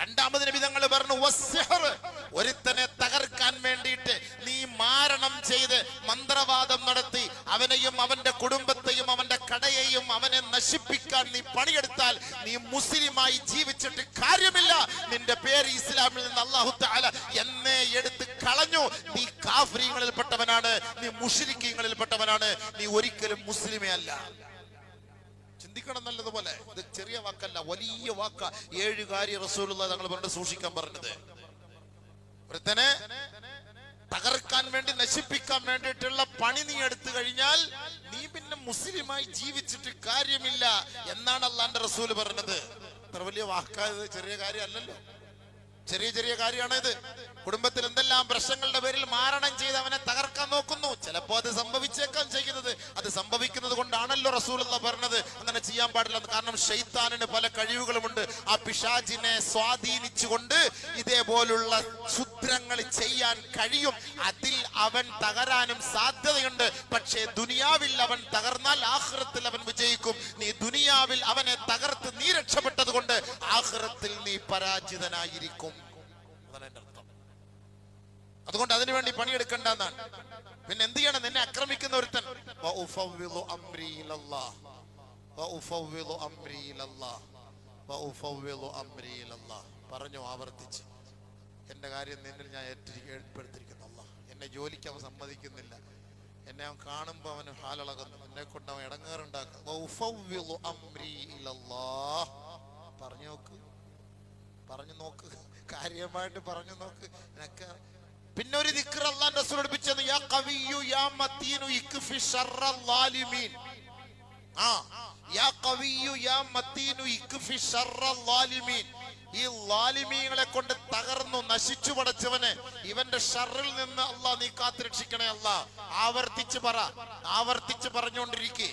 രണ്ടാമത് നബി തങ്ങൾ പറഞ്ഞു. ഒരുത്തനെ തകർക്കാൻ വേണ്ടിയിട്ട് നീ മാരണം ചെയ്ത് മന്ത്രവാദം നടത്തി അവനെയും അവന്റെ കുടുംബത്തെയും അവന്റെ കടയെയും അവനെ നശിപ്പിക്കാൻ നീ പണിയെടുത്താൽ നീ മുസ്ലിമായി ജീവിച്ചിട്ട് കാര്യമില്ല. നിന്റെ പേര് ഇസ്ലാമിൽ നിന്ന് അള്ളാഹു താല എന്നെ എടുത്ത് കളഞ്ഞു. നീ കാഫ്രീങ്ങളിൽപ്പെട്ടവനാണ് നീ മുഷിരിക്കീങ്ങളിൽപ്പെട്ടവനാണ് നീ ഒരിക്കലും മുസ്ലിമേ അല്ല. ചിന്തിക്കണം നല്ലതുപോലെ. ഇത് ചെറിയ വാക്കല്ല വലിയ വാക്ക. ഏഴ് കാര്യ റസൂലുള്ള തങ്ങൾ പറഞ്ഞിട്ട് സൂക്ഷിക്കാൻ പറഞ്ഞത്. ഒരുത്തനെ തകർക്കാൻ വേണ്ടി നശിപ്പിക്കാൻ വേണ്ടിയിട്ടുള്ള പണി നീ എടുത്തു കഴിഞ്ഞാൽ നീ പിന്നെ മുസ്ലിമായി ജീവിച്ചിട്ട് കാര്യമില്ല എന്നാണ് അള്ളാന്റെ റസൂൽ പറഞ്ഞത്. അത്ര വലിയ വാക്കായത് ചെറിയ കാര്യമല്ലല്ലോ ചെറിയ ചെറിയ കാര്യമാണ് ഇത്. കുടുംബത്തിൽ എന്തെല്ലാം പ്രശ്നങ്ങളുടെ പേരിൽ മാരണം ചെയ്ത് അവനെ തകർക്കാൻ നോക്കുന്നു. ചിലപ്പോ അത് സംഭവിച്ചേക്കാൻ ചെയ്യുന്നത്. അത് സംഭവിക്കുന്നത് കൊണ്ടാണല്ലോ റസൂൽ പറഞ്ഞത്. അങ്ങനെ ചെയ്യാൻ പാടില്ല കാരണം ഷെയ്ത്താനിന് പല കഴിവുകളുമുണ്ട്. ആ പിശാജിനെ സ്വാധീനിച്ചുകൊണ്ട് ഇതേപോലുള്ള ക്ഷുദ്രങ്ങൾ ചെയ്യാൻ കഴിയും. അതിൽ അവൻ തകരാനും സാധ്യതയുണ്ട്. പക്ഷേ ദുനിയാവിൽ അവൻ തകർന്നാൽ ആഹ്റത്തിൽ അവൻ വിജയിക്കും. നീ ദുനിയാവിൽ അവനെ തകർത്ത് നീ രക്ഷപ്പെട്ടത് കൊണ്ട് ആഹ്റത്തിൽ നീ പരാജിതനായിരിക്കും. അതാണ് അർത്ഥം. അതുകൊണ്ട് അതിനു വേണ്ടി പണിയെടുക്കണ്ട എന്നാണ്. പിന്നെ എന്ത് ചെയ്യണം? നിന്നെ ആക്രമിക്കുന്ന ഒരുത്തൻ. പറഞ്ഞു ആവർത്തിച്ച്. എന്റെ കാര്യം നിന്നിൽ ഞാൻ ഏർപ്പെടുത്തിയിരിക്കുന്നു അല്ല എന്നെ ജോലിക്ക് അവൻ സമ്മതിക്കുന്നില്ല. എന്നെ അവൻ കാണുമ്പോൾ അവന് ഹാലളകുന്നു. എന്നെ കൊണ്ട് അവൻ ഇടങ്ങേറുണ്ടാക്കും. പറഞ്ഞു നോക്ക്. പറഞ്ഞു നോക്ക്. കാര്യമായിട്ട് പറഞ്ഞു നോക്ക്. നിനക്ക് പിന്നെ ഒരു അള്ളാൻ റസൂൽ പഠിപ്പിച്ചത് യാ കവിയു യാ മതീനു ഇക്ഫി ശർറ ളാലിമീൻ ആ യാ കവിയു യാ മതീനു ഇക്ഫി ശർറ ളാലിമീൻ ഈ ലാലിമീങ്ങളെ കൊണ്ട് തകർന്നു നശിച്ചു പടച്ചവന്. ഇവന്റെ ഷറിൽ നിന്ന് അല്ലാ നീ കാത്തുരക്ഷിക്കണേ അല്ല. ആവർത്തിച്ച് പറ ആവർത്തിച്ച് പറഞ്ഞുകൊണ്ടിരിക്കേ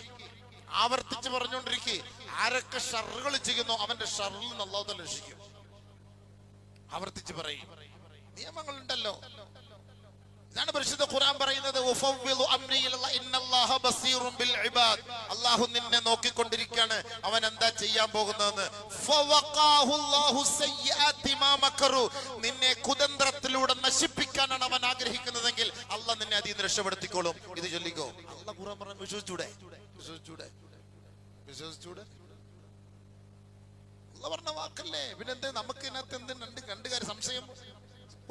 ആവർത്തിച്ച് പറഞ്ഞുകൊണ്ടിരിക്കേ ആരൊക്കെ ഷറുകൾ ചെയ്യുന്നു അവന്റെ ഷറിൽ നിന്ന് അള്ളാഹു രക്ഷിക്കും. ആവർത്തിച്ച് പറയും. നിയമങ്ങളുണ്ടല്ലോ. ഇതാണ് പരിശുദ്ധ ഖുർആൻ പറയുന്നത് അള്ളാഹു നിന്നെ നോക്കിക്കൊണ്ടിരിക്കുകയാണ്. അവൻ എന്താ ചെയ്യാൻ പോകുന്നതെന്ന്? നിന്നെ കുതന്ത്രത്തിലൂടെ നശിപ്പിക്കാനാണ് അവൻ ആഗ്രഹിക്കുന്നതെങ്കിൽ അള്ളാഹ് നിന്നെ അതിൽ നിന്ന് രക്ഷപ്പെടുത്തിക്കോളും. ഇത് ചൊല്ലിക്കോ? അള്ളാഹ് ഖുർആൻ പറഞ്ഞു വിശ്വസിച്ചൂടെ? വിശ്വസിച്ചൂടെ? വിശ്വസിച്ചൂടെ? അല്ല പറഞ്ഞ വാക്കല്ലേ? പിന്നെന്ത് നമുക്ക് ഇതിനകത്ത് എന്ത് രണ്ട് രണ്ട് കാര്യം സംശയം.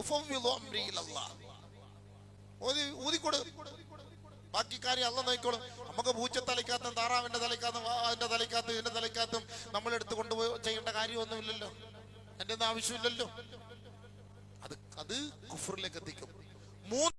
ഓതി ഊതിക്കൊടു ബാക്കി കാര്യം അല്ല നോക്കിക്കോളും. നമുക്ക് പൂച്ച തലയ്ക്കകത്തും താറാവിന്റെ തലയ്ക്കകത്തും അതിന്റെ തലയ്ക്കകത്തും ഇതിന്റെ തലയ്ക്കകത്തും നമ്മൾ എടുത്ത് കൊണ്ടുപോയി ചെയ്യേണ്ട കാര്യമൊന്നുമില്ലല്ലോ. എന്റെ ഒന്നും ആവശ്യമില്ലല്ലോ. അത് അത് കുഫറിലേക്ക് എത്തിക്കും. മൂന്ന്